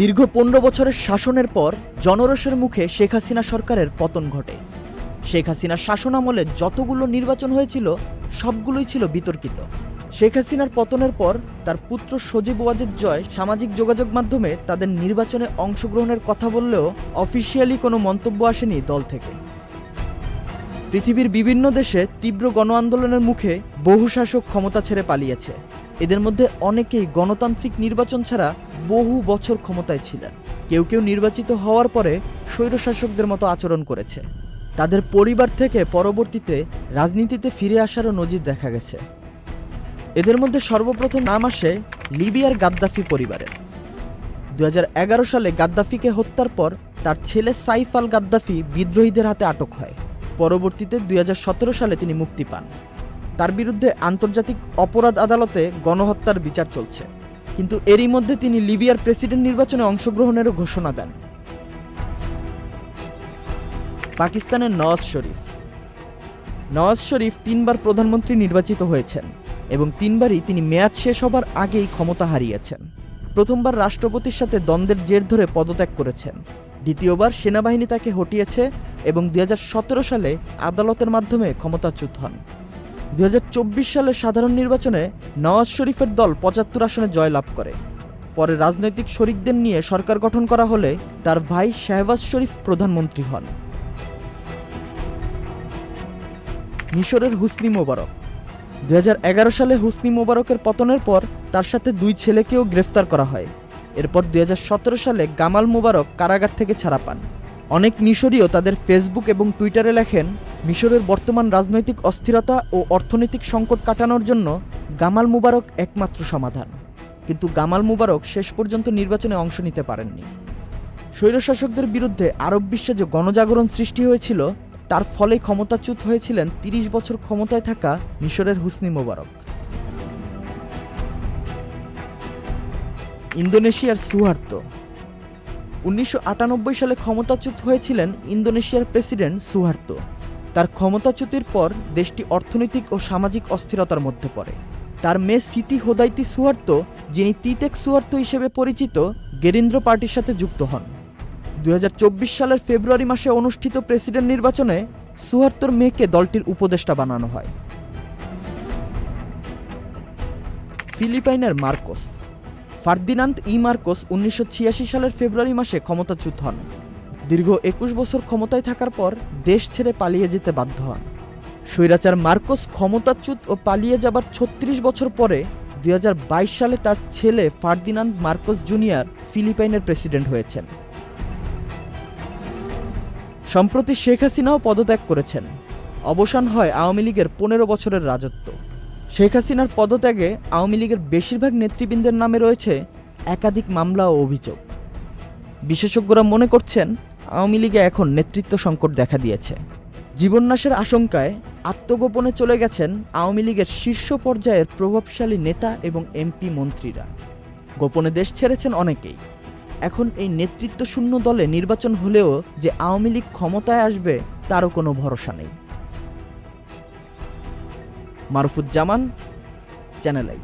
দীর্ঘ পনেরো বছরের শাসনের পর জনরসের মুখে শেখ হাসিনা সরকারের পতন ঘটে। শেখ হাসিনার শাসনামলে যতগুলো নির্বাচন হয়েছিল, সবগুলোই ছিল বিতর্কিত। শেখ হাসিনার পতনের পর তার পুত্র সজীব ওয়াজের জয় সামাজিক যোগাযোগ মাধ্যমে তাদের নির্বাচনে অংশগ্রহণের কথা বললেও অফিসিয়ালি কোনো মন্তব্য আসেনি দল থেকে। পৃথিবীর বিভিন্ন দেশে তীব্র গণ আন্দোলনের মুখে বহু শাসক ক্ষমতা ছেড়ে পালিয়েছে। এদের মধ্যে অনেকেই গণতান্ত্রিক নির্বাচন ছাড়া বহু বছর ক্ষমতায় ছিলেন। কেউ কেউ নির্বাচিত হওয়ার পরে স্বৈরশাসকদের মতো আচরণ করেছে। তাদের পরিবার থেকে পরবর্তীতে রাজনীতিতে ফিরে আসারও নজির দেখা গেছে। এদের মধ্যে সর্বপ্রথম নাম আসে লিবিয়ার গাদ্দাফি পরিবারের। দু হাজার এগারো সালে গাদ্দাফিকে হত্যার পর তার ছেলে সাইফ আল গাদ্দাফি বিদ্রোহীদের হাতে আটক হয়। পরবর্তীতে দুই হাজার সতেরো সালে তিনি মুক্তি পান। তার বিরুদ্ধে আন্তর্জাতিক অপরাধ আদালতে গণহত্যার বিচার চলছে। কিন্তু এরই মধ্যে তিনি লিবিয়ার প্রেসিডেন্ট নির্বাচনে অংশগ্রহণেরও ঘোষণা দেন। পাকিস্তানের নওয়াজ শরীফ। নওয়াজ শরীফ তিনবার প্রধানমন্ত্রী নির্বাচিত হয়েছেন এবং তিনবারই তিনি মেয়াদ শেষ হবার আগেই ক্ষমতা হারিয়েছেন। প্রথমবার রাষ্ট্রপতির সাথে দ্বন্দ্বের জের ধরে পদত্যাগ করেছেন। দ্বিতীয়বার সেনাবাহিনী তাকে হটিয়েছে এবং দুই হাজার সতেরো সালে আদালতের মাধ্যমে ক্ষমতাচ্যুত হন। দুই হাজার চব্বিশ সালের সাধারণ নির্বাচনে নওয়াজ শরীফের দল পঁচাত্তর আসনে জয়লাভ করে। পরে রাজনৈতিক শরিকদের নিয়ে সরকার গঠন করা হলে তার ভাই শাহবাজ শরীফ প্রধানমন্ত্রী হন। মিশরের হুসনি মোবারক। দুই হাজার এগারো সালে হুসনি মোবারকের পতনের পর তার সাথে দুই ছেলেকেও গ্রেফতার করা হয়। এরপর দুই হাজার সতেরো সালে গামাল মোবারক কারাগার থেকে ছাড়া পান। অনেক মিশরীয় তাদের ফেসবুক এবং টুইটারে লেখেন, মিশরের বর্তমান রাজনৈতিক অস্থিরতা ও অর্থনৈতিক সংকট কাটানোর জন্য গামাল মুবারক একমাত্র সমাধান। কিন্তু গামাল মুবারক শেষ পর্যন্ত নির্বাচনে অংশ নিতে পারেননি। স্বৈরশাসকদের বিরুদ্ধে আরব বিশ্বে যে গণজাগরণ সৃষ্টি হয়েছিল, তার ফলে ক্ষমতাচ্যুত হয়েছিলেন তিরিশ বছর ক্ষমতায় থাকা মিশরের হুসনি মোবারক। ইন্দোনেশিয়ার সুহার্তো। উনিশশো সালে ক্ষমতাচ্যুত হয়েছিলেন ইন্দোনেশিয়ার প্রেসিডেন্ট সুহার্তো। তার ক্ষমতাচ্যুতির পর দেশটি অর্থনৈতিক ও সামাজিক অস্থিরতার মধ্যে পড়ে। তার মেয়ে সিতি হোদাইতি সুহার্ত, যিনি তিতেক সুহার্ত হিসেবে পরিচিত, গেরিন্দ্র পার্টির সাথে যুক্ত হন। দু হাজার চব্বিশ সালের ফেব্রুয়ারি মাসে অনুষ্ঠিত প্রেসিডেন্ট নির্বাচনে সুহার্তর মেয়েকে দলটির উপদেষ্টা বানানো হয়। ফিলিপাইনের মার্কোস। ফার্দিনান্দ ই মার্কোস উনিশশো ছিয়াশি সালের ফেব্রুয়ারি মাসে ক্ষমতাচ্যুত হন। দীর্ঘ একুশ বছর ক্ষমতায় থাকার পর দেশ ছেড়ে পালিয়ে যেতে বাধ্য হন। স্বৈরাচার মার্কোস ক্ষমতাচ্যুত ও পালিয়ে যাবার ছত্রিশ বছর পরে দুই হাজার বাইশ সালে তার ছেলে ফার্দিনান্দ মার্কোস জুনিয়র ফিলিপাইনের প্রেসিডেন্ট হয়েছেন। সম্প্রতি শেখ হাসিনাও পদত্যাগ করেছেন। অবসান হয় আওয়ামী লীগের পনেরো বছরের রাজত্ব। শেখ হাসিনার পদত্যাগে আওয়ামী লীগের বেশিরভাগ নেতৃবৃন্দের নামে রয়েছে একাধিক মামলা ও অভিযোগ। বিশেষজ্ঞরা মনে করছেন, আওয়ামী লীগে এখন নেতৃত্ব সংকট দেখা দিয়েছে। জীবননাশের আশঙ্কায় আত্মগোপনে চলে গেছেন আওয়ামী লীগের শীর্ষ পর্যায়ের প্রভাবশালী নেতা এবং এমপি মন্ত্রীরা। গোপনে দেশ ছেড়েছেন অনেকেই। এখন এই নেতৃত্ব শূন্য দলে নির্বাচন হলেও যে আওয়ামী লীগ ক্ষমতায় আসবে, তারও কোনো ভরসা নেই। Marufuzzaman channel I.